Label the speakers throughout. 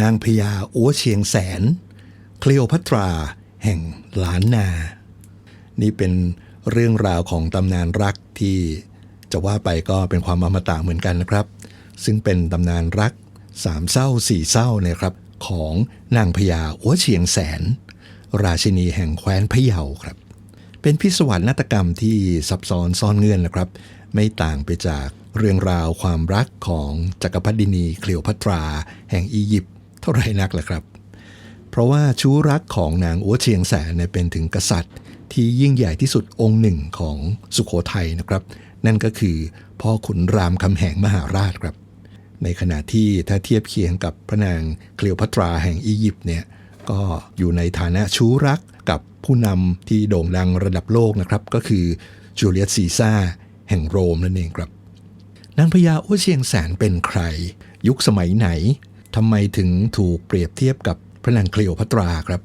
Speaker 1: นางพญาอัวเชียงแสน เคลียวพัตรา แห่งล้านนา นี่เป็นเรื่องราวของตำนานรักที่จะว่าไปก็เป็นความอมตะเหมือนกันนะครับ ซึ่งเป็นตำนานรักสามเศร้าสี่เศร้านะครับของนางพญาอัวเชียงแสน ราชินีแห่งแคว้นพะเยาครับ เป็นพิศวาสนาฏกรรมที่ซับซ้อนซ่อนเงื่อนนะครับ ไม่ต่างไปจากเรื่องราวความรักของจักรพรรดินีเคลียวพัตรา แห่งอียิปต์ เท่าไรนักล่ะครับ เพราะว่าชู้รักของนางอัวเชียงแสนเนี่ยเป็นถึงกษัตริย์ ที่ยิ่งใหญ่ที่สุดองค์หนึ่งของสุขโขทัยนะครับ นั่นก็คือพ่อขุนรามคำแหงมหาราชครับ ในขณะที่ถ้าเทียบเคียงกับพระนางเคลียวพัตราแห่งอียิปต์เนี่ยก็อยู่ในฐานะชู้รักกับผู้นำที่โด่งดังระดับโลกนะครับ ก็คือจูเลียสซีซ่าแห่งโรมนั่นเองครับนางพญาอ้วเชียงแสนเป็นใคร ยุคสมัยไหน ทำไมถึงถูกเปรียบเทียบกับพระนางเคลียวพัตราครับ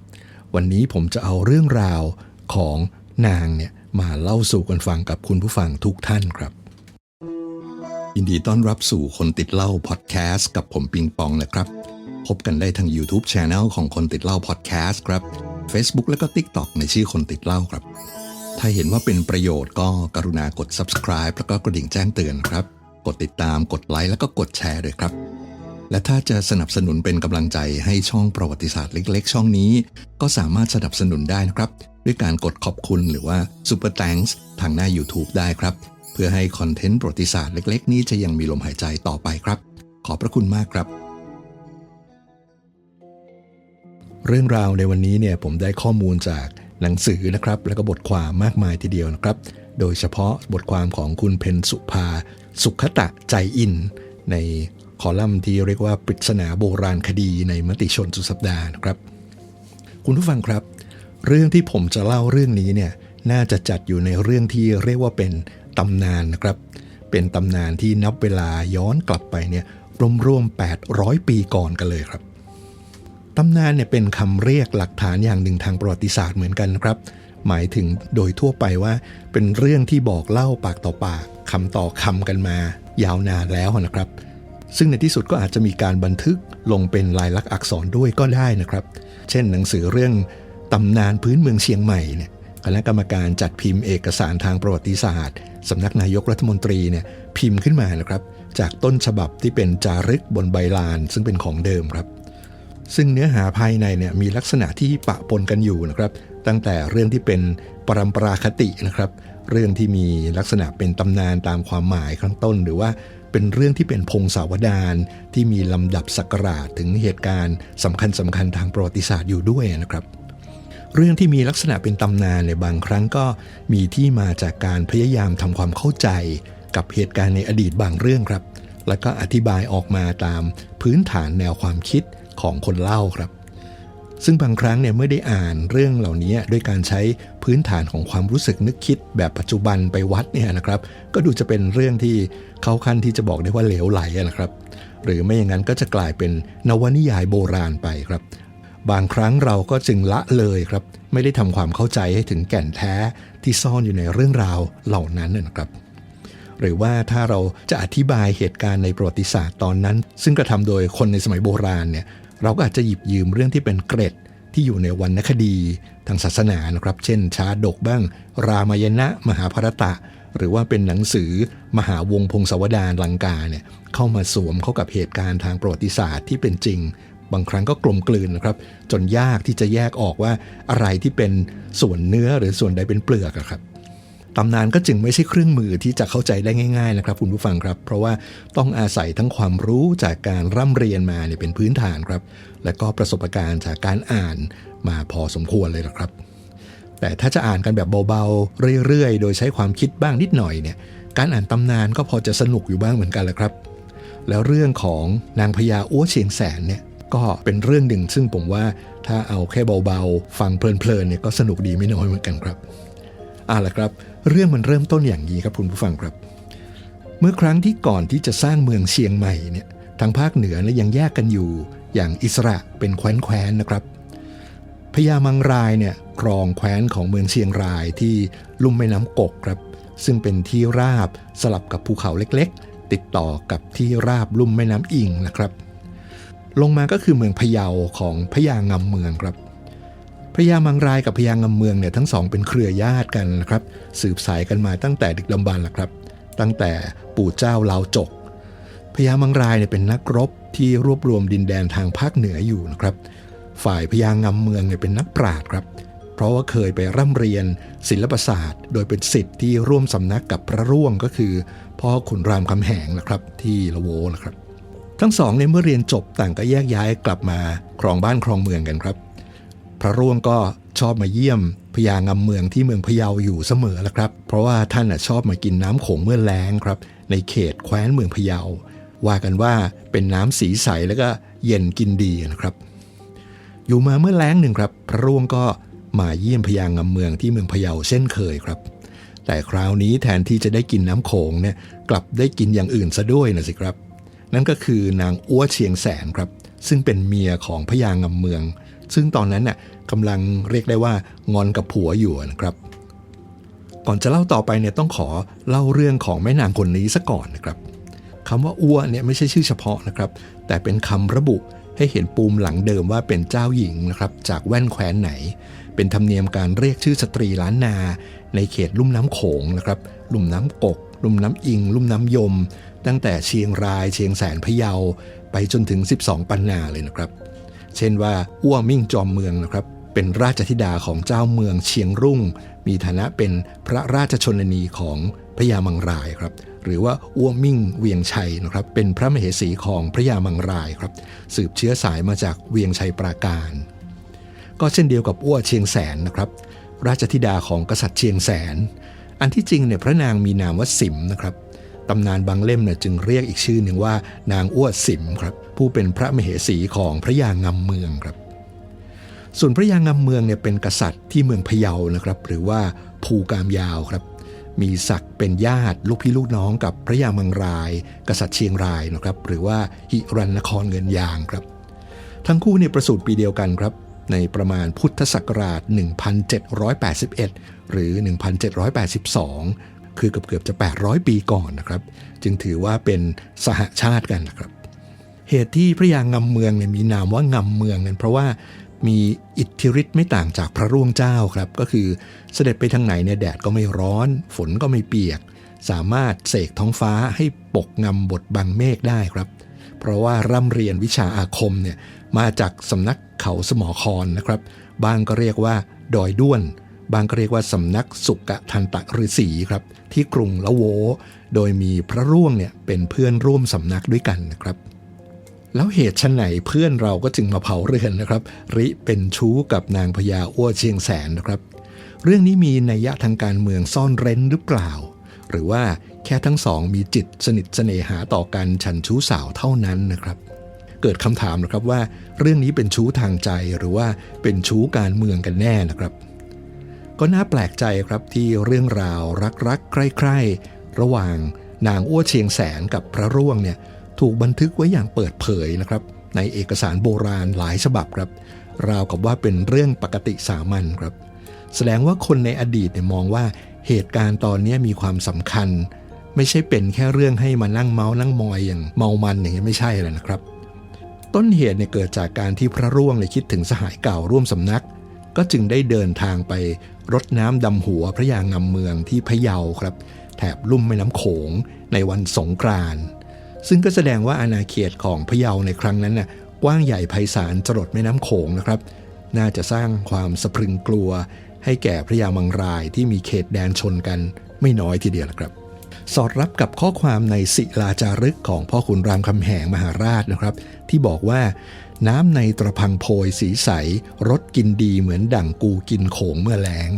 Speaker 1: วันนี้ผมจะเอาเรื่องราวของนางเนี่ยมาเล่าสู่กันฟังกับคุณผู้ฟังทุกท่านครับยินดีต้อนรับสู่คนติดเล่าพอดแคสต์กับผมปิงปองนะครับ พบกันได้ทาง YouTube Channel ของคนติดเล่าพอดแคสต์ครับ Facebook แล้วก็ TikTok ในชื่อคนติดเล่าครับ ถ้าเห็นว่าเป็นประโยชน์ก็กรุณากด subscribe แล้วก็กระดิ่งแจ้งเตือนครับ กดติดตามกดไลค์แล้วก็กดแชร์ด้วยครับ และถ้าจะสนับสนุนเป็นกำลังใจให้ช่องประวัติศาสตร์เล็ก ๆ ช่องนี้ ก็สามารถสนับสนุนได้นะครับ ด้วยการกดขอบคุณหรือว่า Super Thanks ทางหน้า YouTube ได้ครับ เพื่อให้คอนเทนต์ประวัติศาสตร์เล็ก ๆ นี้จะยังมีลมหายใจต่อไปครับ ขอบพระคุณมากครับ เรื่องราวในวันนี้เนี่ยผมได้ข้อมูลจากหนังสือนะครับ แล้วก็บทความมากมายทีเดียวนะครับ โดยเฉพาะบทความของคุณเพนสุภา สุขตะใจอิน ใน คอลัมน์ที่เรียกว่าปริศนาโบราณคดีในมติชนสุดสัปดาห์นะครับ คุณผู้ฟังครับ เรื่องที่ผมจะเล่าเรื่องนี้เนี่ยน่าจะจัดอยู่ในเรื่องที่เรียกว่าเป็นตำนานนะครับ เป็นตำนานที่นับเวลาย้อนกลับไปเนี่ยร่วมๆ800 ปีก่อนกันเลยครับตำนานเนี่ยเป็นคำเรียกหลักฐานอย่างหนึ่งทางประวัติศาสตร์เหมือนกันนะครับ หมายถึงโดยทั่วไปว่าเป็นเรื่องที่บอกเล่าปากต่อปากคำต่อคำกันมายาวนานแล้วนะครับ ซึ่งในที่สุดก็อาจจะมีการบันทึกลงเป็นลายลักษณ์อักษรด้วยก็ได้นะครับ เช่นหนังสือเรื่องตำนานพื้นเมืองเชียงใหม่เนี่ยคณะกรรมการจัดพิมพ์เอกสารทางประวัติศาสตร์สำนักนายกรัฐมนตรีเนี่ยพิมพ์ขึ้นมานะครับ จากต้นฉบับที่เป็นจารึกบนใบลาน ซึ่งเป็นของเดิมครับ ซึ่งเนื้อหาภายในเนี่ยมีลักษณะที่ปะปนกันอยู่นะครับ ตั้งแต่เรื่องที่เป็นปรำปราคตินะครับ เรื่องที่มีลักษณะเป็นตำนานตามความหมายข้างต้น หรือว่า เป็นเรื่องที่เป็นพงศาวดารที่มีลำดับศักราชถึงเหตุการณ์สำคัญสำคัญทางประวัติศาสตร์อยู่ด้วยนะครับ เรื่องที่มีลักษณะเป็นตำนานในยบางครั้งก็มีที่มาจากการพยายามทำความเข้าใจกับเหตุการณ์ในอดีตบางเรื่องครับ แล้วก็อธิบายออกมาตามพื้นฐานแนวความคิดของคนเล่าครับ ซึ่งบางครั้งเนี่ยเมื่อได้อ่านเรื่องเหล่านี้ด้วยการใช้พื้นฐานของความรู้สึกนึกคิดแบบปัจจุบันไปวัดเนี่ยนะครับ ก็ดูจะเป็นเรื่องที่เข้าขั้นที่จะบอกได้ว่าเหลวไหลนะครับ หรือไม่อย่างนั้นก็จะกลายเป็นนวนิยายโบราณไปครับ บางครั้งเราก็จึงละเลยครับ ไม่ได้ทำความเข้าใจให้ถึงแก่นแท้ที่ซ่อนอยู่ในเรื่องราวเหล่านั้นนะครับหรือว่าถ้าเราจะอธิบายเหตุการณ์ในประวัติศาสตร์ตอนนั้น ซึ่งกระทำโดยคนในสมัยโบราณเนี่ย เราก็อาจจะหยิบยืมเรื่องที่เป็นเกร็ดที่อยู่ในวรรณคดีทางศาสนานะครับ เช่น ชาดกบ้าง รามายณะ มหาภารตะ หรือว่าเป็นหนังสือมหาวงพงศาวดารลังกาเนี่ยเข้ามาสวมเข้ากับเหตุการณ์ทางประวัติศาสตร์ที่เป็นจริง บางครั้งก็กลมกลืนนะครับ จนยากที่จะแยกออกว่าอะไรที่เป็นส่วนเนื้อหรือส่วนใดเป็นเปลือกอะครับ ตำนานก็จึงไม่ใช่เครื่องมือที่จะเข้าใจได้ง่ายๆนะครับคุณผู้ฟังครับ เพราะว่าต้องอาศัยทั้งความรู้จากการร่ำเรียนมาเนี่ยเป็นพื้นฐานครับ และก็ประสบการณ์จากการอ่านมาพอสมควรเลยนะครับ แต่ถ้าจะอ่านกันแบบเบาๆ เรื่อยๆ โดยใช้ความคิดบ้างนิดหน่อยเนี่ยการอ่านตำนานก็พอจะสนุกอยู่บ้างเหมือนกันแหละครับ แล้วเรื่องของนางพญาอ้วเชียงแสนเนี่ยก็เป็นเรื่องหนึ่งซึ่งผมว่าถ้าเอาแค่เบาๆ ฟังเพลินๆเนี่ยก็สนุกดีไม่น้อยเหมือนกันครับ อ่าละครับ เรื่องมันเริ่มต้นอย่างนี้ครับคุณผู้ฟังครับ เมื่อครั้งที่ก่อนที่จะสร้างเมืองเชียงใหม่เนี่ยทางภาคเหนือเนี่ยยังแยกกันอยู่อย่างอิสระเป็นแคว้นแคว้นๆนะครับพญามังรายเนี่ยครองแคว้นของเมืองเชียงรายที่ลุ่มแม่น้ำกกครับซึ่งเป็นที่ราบสลับกับภูเขาเล็กๆ ติดต่อกับที่ราบลุ่มแม่น้ำอิงนะครับ ลงมาก็คือเมืองพะเยาของพญางำเมืองครับ พญามังรายกับพญางำเมืองเนี่ยทั้งสองเป็นเครือญาติกันนะครับ สืบสายกันมาตั้งแต่ดึกดำบรรพ์ละครับ ตั้งแต่ปู่เจ้าลาวจกพญามังรายเนี่ยเป็นนักรบที่รวบรวมดินแดนทางภาคเหนืออยู่นะครับ ฝ่ายพญางำเมืองเนี่ยเป็นนักปราชญ์ครับ เพราะว่าเคยไปร่ำเรียนศิลปศาสตร์ โดยเป็นสิทธิ์ที่ร่วมสำนักกับพระร่วงก็คือ พ่อขุนรามคำแหงนะครับ ที่ละโวนะครับ ทั้งสองในเมื่อเรียนจบต่างก็แยกย้ายกลับมาครองบ้านครองเมืองกันครับ พระร่วงก็ชอบมาเยี่ยมพญางำเมืองที่เมืองพะเยาอยู่เสมอแล้วครับ เพราะว่าท่านชอบมากินน้ำโขงเมื่อแล้งครับ ในเขตแคว้นเมืองพะเยา ว่ากันว่าเป็นน้ำสีใสแล้วก็เย็นกินดีนะครับ อยู่มาเมื่อแล้งหนึ่งครับ พระร่วงก็มาเยี่ยมพญางำเมืองที่เมืองพะเยาเช่นเคยครับ แต่คราวนี้แทนที่จะได้กินน้ำโขงเนี่ยกลับได้กินอย่างอื่นซะด้วยนะสิครับ นั่นก็คือนางอ้วเชียงแสนครับ ซึ่งเป็นเมียของพญางำเมือง ซึ่งตอนนั้นน่ะกำลังเรียกได้ว่างอนกับผัวอยู่นะครับ ก่อนจะเล่าต่อไปเนี่ยต้องขอเล่าเรื่องของแม่นางคนนี้ซะก่อนนะครับคำว่าอ้วเนี่ยไม่ใช่ชื่อเฉพาะนะครับ แต่เป็นคำระบุให้เห็นปูมหลังเดิมว่าเป็นเจ้าหญิงนะครับ จากแว่นแคว้นไหน เป็นธรรมเนียมการเรียกชื่อสตรีล้านนา ในเขตลุ่มน้ำโขงนะครับลุ่มน้ำกก ลุ่มน้ำอิง ลุ่มน้ำยม ตั้งแต่เชียงรายเชียงแสนพะเยา ไปจนถึง 12 ปันนาเลยนะครับ เช่นว่าอ้วมิ่งจอมเมืองนะครับเป็นราชธิดาของเจ้าเมืองเชียงรุ่ง มีฐานะเป็นพระราชชนนีของพระยามังรายครับหรือว่าอ้วมิ่งเวียงชัยนะครับเป็นพระมเหสีของพระยามังรายครับสืบเชื้อสายมาจากเวียงชัยปราการ ก็เช่นเดียวกับอ้วเชียงแสนนะครับราชธิดาของกษัตริย์เชียงแสน อันที่จริงเนี่ยพระนางมีนามว่าสิมนะครับตำนานบางเล่มเนี่ยจึงเรียกอีกชื่อหนึ่งว่านางอ้วสิมครับ ผู้เป็นพระมเหสีของพระยางำเมืองครับ ส่วนพระยางำเมืองเนี่ยเป็นกษัตริย์ที่เมืองพะเยานะครับ หรือว่าภูกามยาวครับ มีศักดิ์เป็นญาติลูกพี่ลูกน้องกับพระยามังราย กษัตริย์เชียงรายนะครับ หรือว่าหิรันนครเงินยางครับ ทั้งคู่เนี่ยประสูติปีเดียวกันครับในประมาณพุทธศักราช 1781 หรือ 1782 คือเกือบเกือบจะ 800 ปีก่อนนะครับ จึงถือว่าเป็นสหชาติกันนะครับ เหตุที่พระยางำเมืองเนี่ยมีนามว่างำเมืองนั้นเพราะว่ามีอิทธิฤทธิ์ไม่ต่างจากพระร่วงเจ้าครับ ก็คือเสด็จไปทางไหนเนี่ยแดดก็ไม่ร้อน ฝนก็ไม่เปียก สามารถเสกท้องฟ้าให้ปกงำบทบังเมฆได้ครับ เพราะว่าร่ำเรียนวิชาอาคมเนี่ยมาจากสำนักเขาสมอคอนนะครับ บางก็เรียกว่า ดอยด้วน บางก็เรียกว่าสำนักสุกะทันตะฤษีครับ ที่กรุงละโว โดยมีพระร่วงเนี่ยเป็นเพื่อนร่วมสำนักด้วยกันนะครับ แล้วเหตุชนไหนเพื่อนเราก็จึงมาเผาเรือนนะครับ ริเป็นชู้กับนางพญาอ้วเชียงแสนนะครับ เรื่องนี้มีนัยยะทางการเมืองซ่อนเร้นหรือเปล่า หรือว่าแค่ทั้งสองมีจิตสนิทเสน่หาต่อกันฉันชู้สาวเท่านั้นนะครับ เกิดคำถามนะครับว่าเรื่องนี้เป็นชู้ทางใจหรือว่าเป็นชู้การเมืองกันแน่นะครับ ก็น่าแปลกใจครับที่เรื่องราวรักๆใคร่ๆระหว่างนางอ้วเชียงแสนกับพระร่วงเนี่ย ถูกบันทึกไว้อย่างเปิดเผยนะครับ ในเอกสารโบราณหลายฉบับครับ ราวกับว่าเป็นเรื่องปกติสามัญครับ แสดงว่าคนในอดีตเนี่ยมองว่าเหตุการณ์ตอนนี้มีความสำคัญ ไม่ใช่เป็นแค่เรื่องให้มานั่งเมาส์นั่งมอยอย่างเมามันอย่างนี้ไม่ใช่เลยนะครับ ต้นเหตุเนี่ยเกิดจากการที่พระร่วงเนี่ยคิดถึงสหายเก่าร่วมสำนัก ก็จึงได้เดินทางไปรดน้ำดำหัวพระยางำเมืองที่พะเยาครับ แถบลุ่มแม่น้ำโขงในวันสงกรานต์ ซึ่งก็แสดงว่าอาณาเขตของพะเยาในครั้งนั้นน่ะกว้างใหญ่ไพศาลจรดแม่น้ำโขงนะครับ น่าจะสร้างความสะพรึงกลัว ให้แก่พระยามังรายที่มีเขตแดนชนกันไม่น้อยทีเดียวละครับ สอดรับกับข้อความในศิลาจารึกของพ่อขุนรามคำแหงมหาราชนะครับ ที่บอกว่า น้ำในตระพังโพยสีใสรสกินดีเหมือนดั่งกูกินโขงเมื่อแล้ง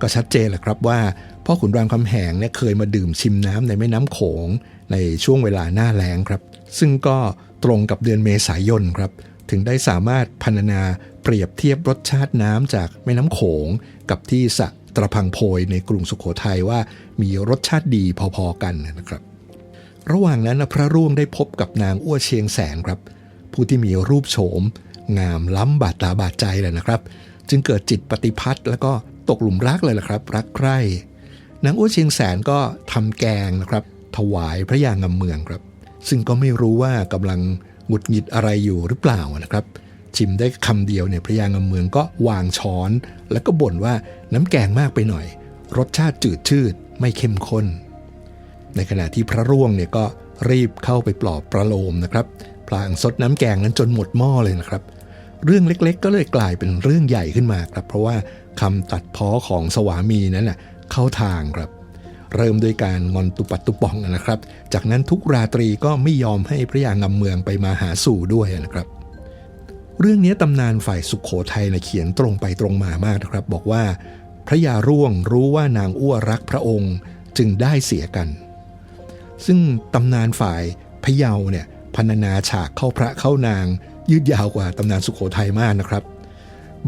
Speaker 1: ก็ชัดเจนแหละครับว่าพ่อขุนรามคำแหงเนี่ยเคยมาดื่มชิมน้ำในแม่น้ำโขงในช่วงเวลาหน้าแล้งครับ ซึ่งก็ตรงกับเดือนเมษายนครับ ถึงได้สามารถพรรณนาเปรียบเทียบรสชาติน้ำจากแม่น้ำโขง กับที่สระตะพังโพยในกรุงสุขโขทัยว่ามีรสชาติดีพอๆกันนะครับ ระหว่างนั้นพระร่วงได้พบกับนางอ้วเชียงแสนครับ ผู้ที่มีรูปโฉม งามล้ำบาดตาบาดใจเลยนะครับ จึงเกิดจิตปฏิพัทธ์แล้วก็ ตกหลุมรักเลยล่ะครับ รักใคร่นางอ้วเชียงแสนก็ทำแกงนะครับ ถวายพระยางำเมืองครับ ซึ่งก็ไม่รู้ว่ากำลังหงุดหงิดอะไรอยู่หรือเปล่านะครับ ชิมได้คำเดียวเนี่ยพระยางำเมืองก็วางช้อน แล้วก็บ่นว่าน้ำแกงมากไปหน่อย รสชาติจืดชืดไม่เข้มข้น ในขณะที่พระร่วงเนี่ยก็รีบเข้าไปปลอบประโลมนะครับพลางซดน้ำแกงนั้นจนหมดหม้อเลยนะครับ เรื่องเล็ก ๆ ก็เลยกลายเป็นเรื่องใหญ่ขึ้นมาครับ เพราะว่าคำตัดพ้อของสวามีนั้นน่ะเข้าทางครับ เริ่มโดยการงอนตุปัดตุปองนะครับ จากนั้นทุกราตรีก็ไม่ยอมให้พระยางำเมืองไปมาหาสู่ด้วยนะครับ เรื่องนี้ตำนานฝ่ายสุขโขทัยนะเขียนตรงไปตรงมามากนะครับ บอกว่า พระยาร่วงรู้ว่านางอ้วรักพระองค์จึงได้เสียกัน ซึ่งตำนานฝ่ายพะเยาเนี่ยพรรณนาฉากเข้าพระเข้านาง ยืดยาวกว่าตำนานสุขโขทัยมากนะครับ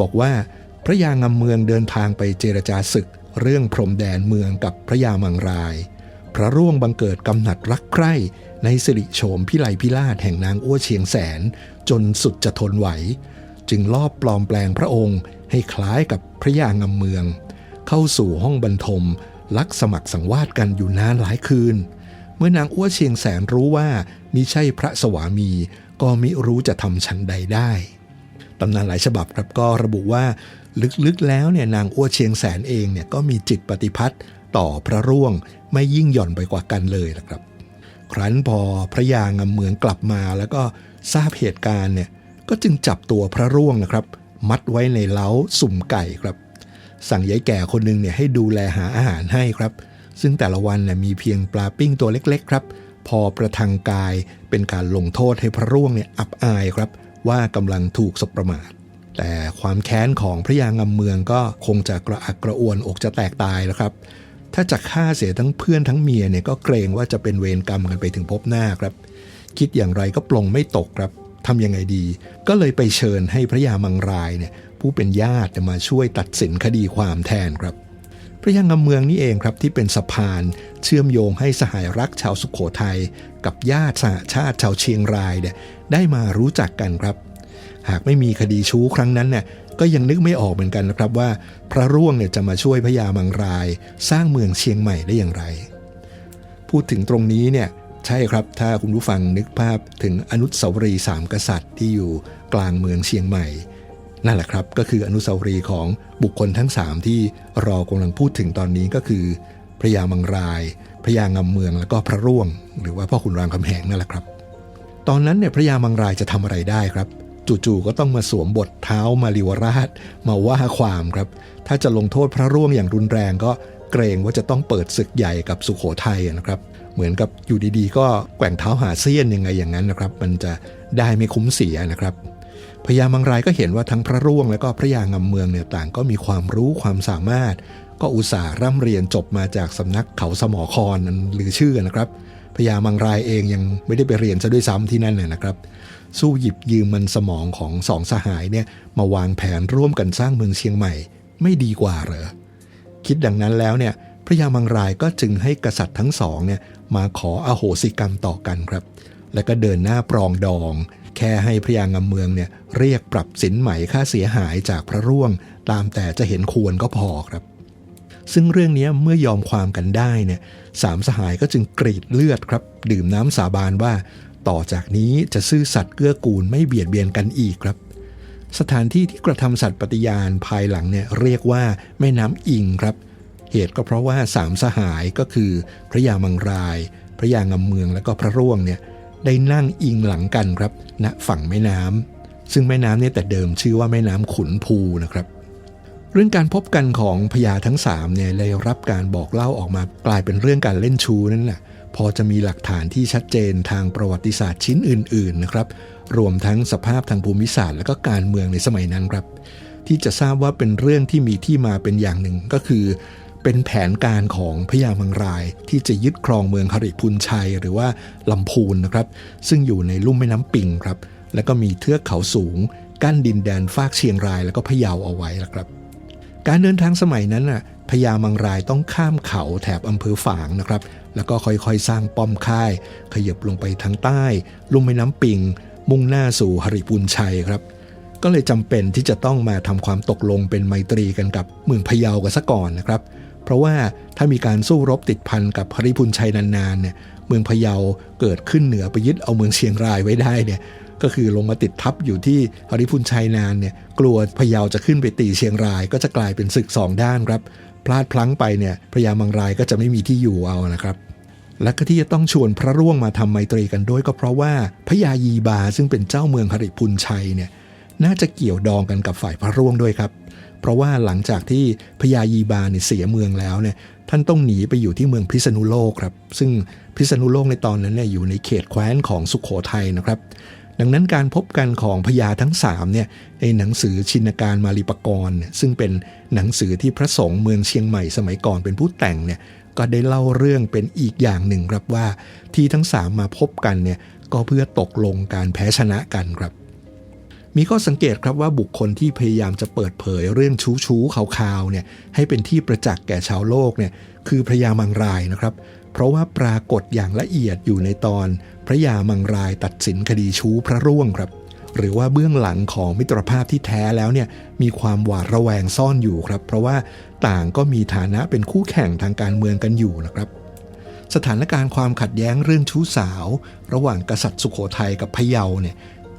Speaker 1: บอกว่าพระยางำเมืองเดินทางไปเจรจาศึก เรื่องพรมแดนเมืองกับพระยามังราย พระร่วงบังเกิดกำหนัดรักใคร่ในสิริโฉมพิไลพิลาศแห่งนางอ้วเชียงแสน จนสุดจะทนไหว จึงลอบปลอมแปลงพระองค์ ให้คล้ายกับพระยางำเมือง เข้าสู่ห้องบรรทม ลักสมัครสังวาสกันอยู่นานหลายคืน เมื่อนางอ้วเชียงแสนรู้ว่ามิใช่พระสวามี ก็มิรู้จะทำชันใดได้ตำนานหลายฉบับครับก็ระบุว่าลึกๆแล้วเนี่ยนางอ้วเชียงแสนเองเนี่ยก็มีจิตปฏิพัติต่อพระร่วงไม่ยิ่งหย่อนไปกว่ากันเลยนะครับ ครั้นพอพระยางำเมืองกลับมาแล้วก็ทราบเหตุการณ์เนี่ยก็จึงจับตัวพระร่วงนะครับ มัดไว้ในเล้าสุ่มไก่ครับ สั่งยายแก่คนหนึ่งเนี่ยให้ดูแลหาอาหารให้ครับ ซึ่งแต่ละวันเนี่ยมีเพียงปลาปิ้งตัวเล็ก ๆ ครับ พอประทังกายเป็นการลงโทษให้พระร่วงเนี่ยอับอายครับว่ากำลังถูกสบประมาท แต่ความแค้นของพระยางำเมืองก็คงจะกระอักกระอ่วนอกจะแตกตายแล้วครับ ถ้าจะฆ่าเสียทั้งเพื่อนทั้งเมียเนี่ยก็เกรงว่าจะเป็นเวรกรรมกันไปถึงพบหน้าครับ คิดอย่างไรก็ปลงไม่ตกครับทำยังไงดี ก็เลยไปเชิญให้พระยามังรายเนี่ยผู้เป็นญาติมาช่วยตัดสินคดีความแทนครับ ระยางำเมืองนี่เองครับที่เป็นสะพานเชื่อมโยงให้สหายรักชาวสุขโขทัยกับญาติสหชาติชาวเชียงรายเนี่ยได้มารู้จักกันครับ หากไม่มีคดีชู้ครั้งนั้นเนี่ยก็ยังนึกไม่ออกเหมือนกันนะครับว่า พระร่วงเนี่ยจะมาช่วยพญามังราย สร้างเมืองเชียงใหม่ได้อย่างไร พูดถึงตรงนี้เนี่ยใช่ครับถ้าคุณผู้ฟังนึกภาพถึงอนุสาวรีย์สามกษัตริย์ที่อยู่กลางเมืองเชียงใหม่ นั่นแหละครับก็คืออนุสาวรีย์ของบุคคลทั้งสามที่รอกำลังพูดถึงตอนนี้ก็คือ พระยามังราย พระยางำเมืองแล้วก็พระร่วง หรือว่าพ่อขุนรามคำแหงนั่นแหละครับ ตอนนั้นเนี่ยพระยามังรายจะทำอะไรได้ครับ จู่ๆก็ต้องมาสวมบทเท้ามาริวราช มาว่าความครับ ถ้าจะลงโทษพระร่วงอย่างรุนแรงก็เกรงว่าจะต้องเปิดศึกใหญ่กับสุขโขทัยนะครับ เหมือนกับอยู่ดีๆ ก็แกว่งเท้าหาเสี้ยนยังไงอย่างนั้นนะครับ มันจะได้ไม่คุ้มเสียนะครับ พญามังรายก็เห็นว่าทั้งพระร่วงและก็พระยางำเมืองเนี่ยต่างก็มีความรู้ความสามารถ ก็อุตส่าห์ร่ำเรียนจบมาจากสำนักเขาสมอคอนนั้นหรือชื่อนะครับพญามังรายเองยังไม่ได้ไปเรียนซะด้วยซ้ำที่นั่นน่ยนะครับ สู้หยิบยืมมันสมองของสองสหายเนี่ยมาวางแผนร่วมกันสร้างเมืองเชียงใหม่ ไม่ดีกว่าเหรอคิดดังนั้นแล้วเนี่ยพระยามังรายก็จึงให้กษัตริย์ทั้งสองเนี่ยมาขออโหสิกรรมต่อกันครับ แล้วก็เดินหน้าปรองดอง แค่ให้พระยางำเมืองเนี่ยเรียกปรับสินไหม่ค่าเสียหายจากพระร่วง ตามแต่จะเห็นควรก็พอครับ ซึ่งเรื่องนี้เมื่อยอมความกันได้เนี่ยสามสหายก็จึงกรีดเลือดครับ ดื่มน้ำสาบานว่า ต่อจากนี้จะซื่อสัตย์เกื้อกูลไม่เบียดเบียนกันอีกครับ สถานที่ที่กระทำสัตย์ปฏิญาณภายหลังเนี่ยเรียกว่าแม่น้ำอิงครับ เหตุก็เพราะว่าสามสหายก็คือพระยามังราย พระยางำเมืองและก็พระร่วงเนี่ย ได้นั่งอิงหลังกันครับณฝั่งแม่น้ำซึ่งแม่น้ำเนี่ยแต่เดิมชื่อว่าแม่น้ำขุนภูนะครับเรื่องการพบกันของพญาทั้งสามเนี่ยเลยรับการบอกเล่าออกมากลายเป็นเรื่องการเล่นชูนั่นแหละพอจะมีหลักฐานที่ชัดเจนทางประวัติศาสตร์ชิ้นอื่นๆนะครับรวมทั้งสภาพทางภูมิศาสตร์ และก็การเมืองในสมัยนั้นครับ ที่จะทราบว่าเป็นเรื่องที่มีที่มาเป็นอย่างหนึ่งก็คือ เป็นแผนการของพญามังรายที่จะยึดครองเมืองหริพุนชัย หรือว่าลำพูนนะครับ ซึ่งอยู่ในลุ่มแม่น้ำปิงครับ แล้วก็มีเทือกเขาสูง กั้นดินแดนฟากเชียงราย แล้วก็พะเยาเอาไว้ละครับ การเดินทางสมัยนั้นน่ะพญามังรายต้องข้ามเขาแถบอำเภอฝางนะครับ แล้วก็ค่อยๆ สร้างป้อมค่าย ขยับลงไปทางใต้ ลุ่มแม่น้ำปิง มุ่งหน้าสู่หริพุนชัยครับ ก็เลยจำเป็นที่จะต้องมาทำความตกลงเป็นไมตรีกันกับเมืองพะเยากันซะก่อนนะครับ เพราะว่าถ้ามีการสู้รบติดพันกับหริพุนชัยนานๆเนี่ยเมืองพะเยาเกิดขึ้นเหนือไปยึดเอาเมืองเชียงรายไว้ได้เนี่ยก็คือลงมาติดทับอยู่ที่หริพุนชัยนานเนี่ยกลัวพะเยาจะขึ้นไปตีเชียงราย ก็จะกลายเป็นศึกสองด้านครับพลาดพลั้งไปเนี่ยพระยามังรายก็จะไม่มีที่อยู่เอานะครับและก็ที่จะต้องชวนพระร่วงมาทำไมตรีกันด้วยก็เพราะว่าพระยายีบาซึ่งเป็นเจ้าเมืองหริพุนชัยเนี่ย น่าจะเกี่ยวดองกันกับฝ่ายพระร่วงด้วยครับ เพราะว่าหลังจากที่พญายีบาเนี่ยเสียเมืองแล้วเนี่ยท่านต้องหนีไปอยู่ที่เมืองพิษณุโลกครับ ซึ่งพิษณุโลกในตอนนั้นเนี่ยอยู่ในเขตแคว้นของสุขโขทัยนะครับ ดังนั้นการพบกันของพญาทั้ง3เนี่ยในหนังสือชินการมาลีปกรณ์ซึ่งเป็นหนังสือที่พระสงฆ์เมืองเชียงใหม่สมัยก่อนเป็นผู้แต่งเนี่ยก็ได้เล่าเรื่องเป็นอีกอย่างหนึ่งครับว่า ที่ทั้ง3มาพบกันเนี่ยก็เพื่อตกลงการแพ้ชนะกันครับ มีข้อสังเกตครับว่าบุคคลที่พยายามจะเปิดเผยเรื่องชู้ชู้ข่าวๆเนี่ยให้เป็นที่ประจักษ์แก่ชาวโลกเนี่ยคือพระยามังรายนะครับ เพราะว่าปรากฏอย่างละเอียดอยู่ในตอน พระยามังรายตัดสินคดีชู้พระร่วงครับ หรือว่าเบื้องหลังของมิตรภาพที่แท้แล้วเนี่ยมีความหวาดระแวงซ่อนอยู่ครับ เพราะว่าต่างก็มีฐานะเป็นคู่แข่งทางการเมืองกันอยู่นะครับสถานการณ์ความขัดแย้งเรื่องชู้สาว ระหว่างกษัตริย์สุโขทัยกับพะเยาเนี่ย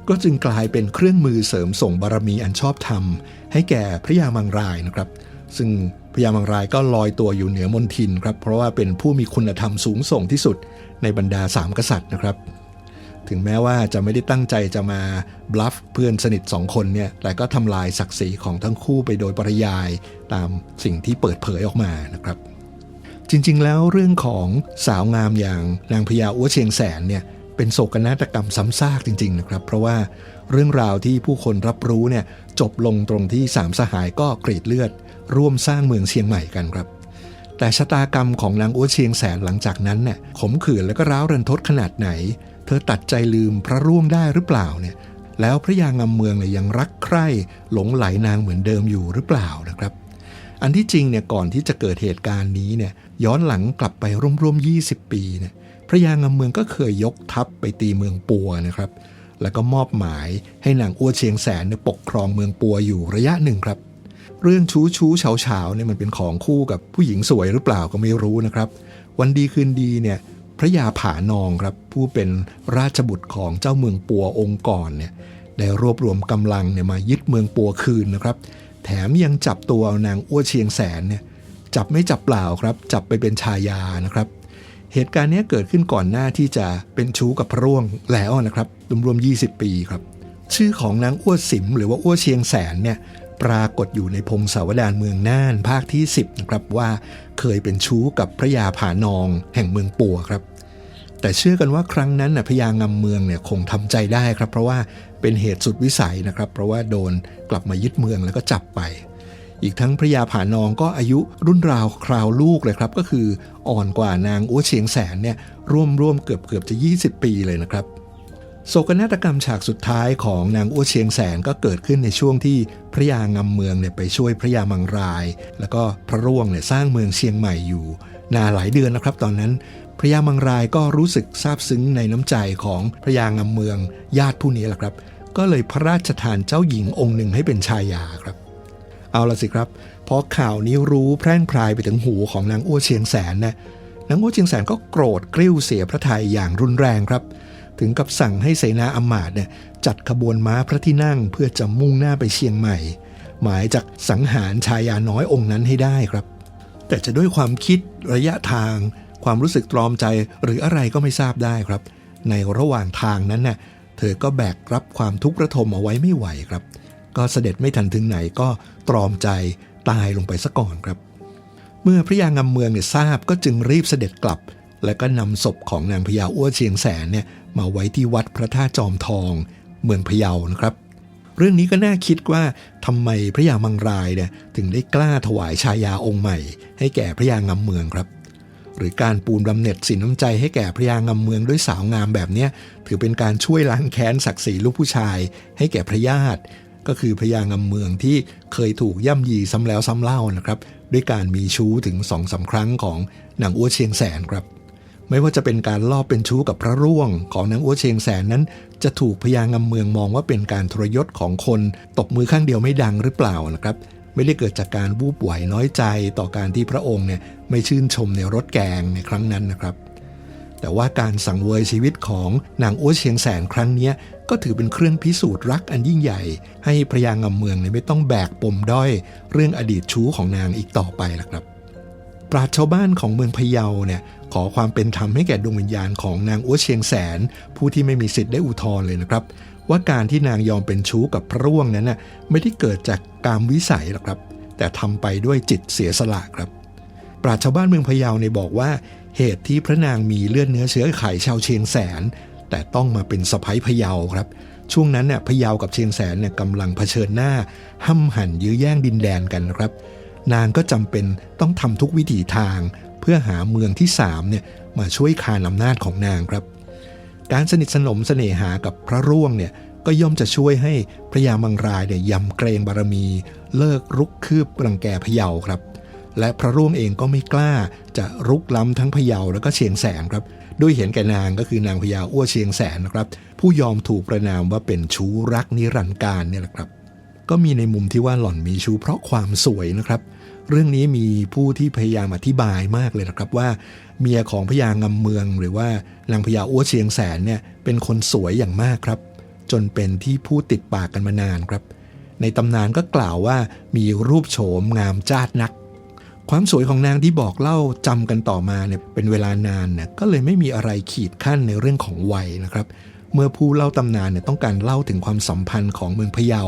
Speaker 1: ก็จึงกลายเป็นเครื่องมือเสริมส่งบารมีอันชอบธรรม ให้แก่พระยามังรายนะครับ ซึ่งพระยามังรายก็ลอยตัวอยู่เหนือมนทินครับ เพราะว่าเป็นผู้มีคุณธรรมสูงส่งที่สุดในบรรดาสามกษัตริย์นะครับ ถึงแม้ว่าจะไม่ได้ตั้งใจจะมาบลัฟเพื่อนสนิทสองคนเนี่ย แต่ก็ทำลายศักดิ์ศรีของทั้งคู่ไปโดยปริยายตามสิ่งที่เปิดเผยออกมานะครับ จริงๆ แล้วเรื่องของสาวงามอย่างนางพญาอ้วเชียงแสนเนี่ย เป็นโศกนาฏกรรมซ้ำซากจริงๆนะครับ เพราะว่าเรื่องราวที่ผู้คนรับรู้เนี่ยจบลงตรงที่สามสหายก็กรีดเลือด ร่วมสร้างเมืองเชียงใหม่กันครับ แต่ชะตากรรมของนางอ้วเชียงแสนหลังจากนั้นเนี่ยขมขื่นและก็ร้าวรันทดขนาดไหน เธอตัดใจลืมพระร่วงได้หรือเปล่าเนี่ยแล้วพระยางำเมืองเนี่ยยังรักใคร่หลงไหลนางเหมือนเดิมอยู่หรือเปล่านะครับ อันที่จริงเนี่ยก่อนที่จะเกิดเหตุการณ์นี้เนี่ยย้อนหลังกลับไปร่วมๆ20 ปีเนี่ย พระยางเมืองก็เคยยกทัพไปตีเมืองปัวนะครับ แล้วก็มอบหมายให้นางอ้วเชียงแสนเนี่ยปกครองเมืองปัวอยู่ระยะหนึ่งครับ เรื่องชู้ชู้เฉาเฉาเนี่ยมันเป็นของคู่กับผู้หญิงสวยหรือเปล่าก็ไม่รู้นะครับ วันดีคืนดีเนี่ยพระยาผานองครับผู้เป็นราชบุตรของเจ้าเมืองปัวองค์ก่อนเนี่ยได้รวบรวมกำลังเนี่ยมายึดเมืองปัวคืนนะครับ แถมยังจับตัวนางอ้วเชียงแสนเนี่ยจับไม่จับเปล่าครับ จับไปเป็นชายานะครับ เหตุการณ์นี้เกิดขึ้นก่อนหน้าที่จะเป็นชู้กับพระร่วงแล้วนะครับรวมๆ20 ปีครับ ชื่อของนางอ้วสิม หรือว่าอ้วเชียงแสนเนี่ยปรากฏอยู่ในพงศาวดารเมืองน่านภาคที่ 10นะครับว่าเคยเป็นชู้กับพระยาผานองแห่งเมืองปัวครับ แต่เชื่อกันว่าครั้งนั้นนะพญางำเมืองเนี่ยคงทำใจได้ครับ เพราะว่าเป็นเหตุสุดวิสัยนะครับ เพราะว่าโดนกลับมายึดเมืองแล้วก็จับไป อีกทั้งพระยาผานองก็อายุรุ่นราวคราวลูกเลยครับ ก็คืออ่อนกว่านางอ้วเชียงแสนเนี่ยร่วมร่วมเกือบเกือบจะ 20 ปีเลยนะครับโศกนาฏกรรมฉากสุดท้ายของนางอ้วเชียงแสนก็เกิดขึ้นในช่วงที่พระยางำเมืองเนี่ยไปช่วยพระยามังราย แล้วก็พระร่วงเนี่ยสร้างเมืองเชียงใหม่อยู่นานหลายเดือนนะครับ ตอนนั้นพระยามังรายก็รู้สึกซาบซึ้งในน้ำใจของพระยางำเมืองญาติผู้นี้แหละครับ ก็เลยพระราชทานเจ้าหญิงองค์หนึ่งให้เป็นชายาครับ เอาละสิครับพอข่าวนี้รู้แพร่งพรายไปถึงหูของนางอ้วเชียงแสนนะนางอ้วเชียงแสนก็โกรธกริ้วเสียพระทัยอย่างรุนแรงครับ ถึงกับสั่งให้เสนาอำมาตย์เนี่ยจัดขบวนม้าพระที่นั่งเพื่อจะมุ่งหน้าไปเชียงใหม่ หมายจากสังหารชายาน้อยองค์นั้นให้ได้ครับ แต่จะด้วยความคิดระยะทาง ความรู้สึกตรอมใจหรืออะไรก็ไม่ทราบได้ครับ ในระหว่างทางนั้นน่ะเธอก็แบกรับความทุกข์ระทมเอาไว้ไม่ไหวครับ ก็เสด็จไม่ทันถึงไหนก็ตรอมใจตายลงไปซะก่อนครับ เมื่อพระยางำเมืองเนี่ยทราบก็จึงรีบเสด็จกลับ แล้วก็นำศพของนางพญาอ้วเชียงแสนเนี่ยมาไว้ที่วัดพระธาตุจอมทองเมืองพะเยานะครับ เรื่องนี้ก็น่าคิดว่าทำไมพระยามังรายเนี่ยถึงได้กล้าถวายชายาองค์ใหม่ ให้แก่พระยางำเมืองครับหรือการปูนบำเหน็จสินน้ำใจให้แก่พระยางำเมืองด้วยสาวงามแบบนี้ถือเป็นการช่วยล้างแค้นศักดิ์ศรีลูกผู้ชาย ให้แก่พระญาติ ก็คือพระยางำเมืองที่เคยถูกย่ำยีซ้ำแล้วซ้ำเล่านะครับ ด้วยการมีชู้ถึงสองสาครั้งของนางอ้วเชียงแสนครับ ไม่ว่าจะเป็นการลอบเป็นชู้กับพระร่วง ของนางอ้วเชียงแสนนั้น จะถูกพญางำเมืองมองว่าเป็นการทรยศของคนตบมือข้างเดียวไม่ดังหรือเปล่านะครับไม่ได้เกิดจากการวูบไหวน้อยใจต่อการที่พระองค์เนี่ยไม่ชื่นชมในรถแกงในครั้งนั้นนะครับ แต่ว่าการสังเวยชีวิตของนางอ้วเชียงแสนครั้งนี้ ก็ถือเป็นเครื่องพิสูจน์รักอันยิ่งใหญ่ ให้พระยางำเมืองไม่ต้องแบกปมด้อย เรื่องอดีตชู้ของนางอีกต่อไปละครับ ปราชชาวบ้านของเมืองพะเยาเนี่ยขอความเป็นธรรมให้แก่ดวงวิญญาณของนางอ้วเชียงแสน ผู้ที่ไม่มีสิทธิ์ได้อุทธรณ์เลยนะครับ ว่าการที่นางยอมเป็นชู้กับพระร่วงนั้นน่ะไม่ได้เกิดจากกามวิสัยหรอกครับ แต่ทำไปด้วยจิตเสียสละครับ ปราชชาวบ้านเมืองพะเยาเนี่ยบอกว่าเหตุที่พระนางมีเลือดเนื้อเชื้อไขชาวเชียงแสน แต่ต้องมาเป็นสะพ้ยพะเยาครับ ช่วงนั้นเนี่ยพะเยากับเชียงแสนเนี่ยกำลังเผชิญหน้าห้ำหันยื้อแย่งดินแดนกันนะครับ นางก็จำเป็นต้องทำทุกวิถีทาง เพื่อหาเมืองที่สามเนี่ยมาช่วยคานอำนาจของนางครับ การสนิทสนมเสน่หากับพระร่วงเนี่ยก็ย่อมจะช่วยให้พระยามังรายเนี่ยยำเกรงบารมี เลิกรุกคืบรังแกพะเยาครับ และพระร่วงเองก็ไม่กล้าจะรุกล้ำทั้งพะเยาแล้วก็เชียงแสนครับ ด้วยเห็นแก่นางก็คือนางพญาอ้วเชียงแสนนะครับ ผู้ยอมถูกประนามว่าเป็นชู้รักนิรันดร์การเนี่ยแหละครับ ก็มีในมุมที่ว่าหล่อนมีชู้เพราะความสวยนะครับ เรื่องนี้มีผู้ที่พยายามอธิบายมากเลยนะครับว่า เมียของพญางำเมือง หรือว่านางพญาอ้วเชียงแสนเนี่ยเป็นคนสวยอย่างมากครับ จนเป็นที่พูดติดปากกันมานานครับ ในตำนานก็กล่าวว่ามีรูปโฉมงามจ้าดนัก ความสวยของนางที่บอกเล่าจำกันต่อมาเนี่ยเป็นเวลานานเนี่ยก็เลยไม่มีอะไรขีดขั้นในเรื่องของวัยนะครับ เมื่อผู้เล่าตำนานเนี่ยต้องการเล่าถึงความสัมพันธ์ของเมืองพะเยา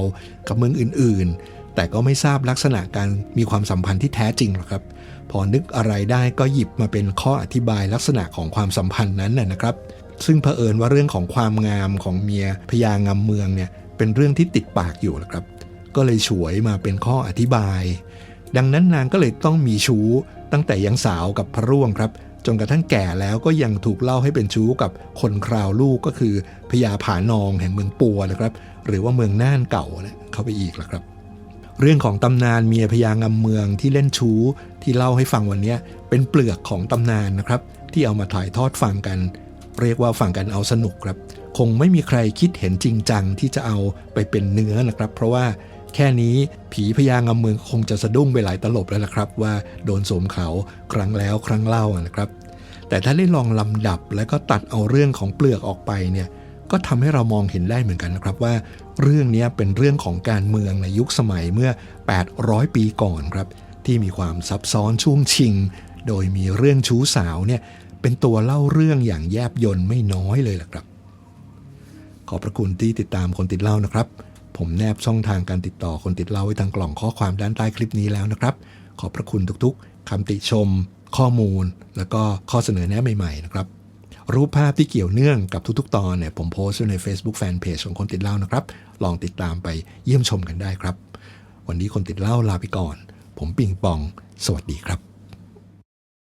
Speaker 1: กับเมืองอื่นๆ แต่ก็ไม่ทราบลักษณะการมีความสัมพันธ์ที่แท้จริงหรอกครับ พอนึกอะไรได้ก็หยิบมาเป็นข้ออธิบายลักษณะของความสัมพันธ์นั้นน่ะนะครับ ซึ่งเผอิญว่าเรื่องของความงามของเมียพญางำเมืองเนี่ยเป็นเรื่องที่ติดปากอยู่นะครับ ก็เลยฉวยมาเป็นข้ออธิบาย ดังนั้นนางก็เลยต้องมีชู้ตั้งแต่ยังสาวกับพระร่วงครับจนกระทั่งแก่แล้วก็ยังถูกเล่าให้เป็นชู้กับคนคราวลูกก็คือพญาผานองแห่งเมืองปัวนะครับ หรือว่าเมืองน่านเก่าเนี่ยเข้าไปอีกแล้วครับ เรื่องของตำนานเมียพญางำเมืองที่เล่นชู้ที่เล่าให้ฟังวันนี้เป็นเปลือกของตำนานนะครับ ที่เอามาถ่ายทอดฟังกัน เรียกว่าฟังกันเอาสนุกครับ คงไม่มีใครคิดเห็นจริงจังที่จะเอาไปเป็นเนื้อนะครับ เพราะว่า แค่นี้ผีพญางำเมืองคงจะสะดุ้งไปหลายตลบแล้วละครับ ว่าโดนสวมเขาครั้งแล้วครั้งเล่านะครับ แต่ถ้าได้ลองลำดับแล้วก็ตัดเอาเรื่องของเปลือกออกไปเนี่ยก็ทำให้เรามองเห็นได้เหมือนกันนะครับว่า เรื่องนี้เป็นเรื่องของการเมืองในยุคสมัยเมื่อ 800 ปีก่อนครับ ที่มีความซับซ้อนช่วงชิง โดยมีเรื่องชู้สาวเนี่ยเป็นตัวเล่าเรื่องอย่างแยบยลไม่น้อยเลยล่ะครับ ขอบพระคุณที่ติดตามคนติดเล่านะครับ ผมแนบช่องทางการติดต่อคนติดเล่าไว้ทางกล่องข้อความด้านใต้คลิปนี้แล้วนะครับ ขอบพระคุณทุกๆคำติชม ข้อมูล แล้วก็ข้อเสนอแนะใหม่ๆนะครับรูปภาพที่เกี่ยวเนื่องกับทุกๆ ตอนเนี่ยผมโพสต์ใน Facebook Fanpage ของคนติดเล่านะครับ ลองติดตามไปเยี่ยมชมกันได้ครับ วันนี้คนติดเล่าลาไปก่อน ผมปิงปอง สวัสดีครับ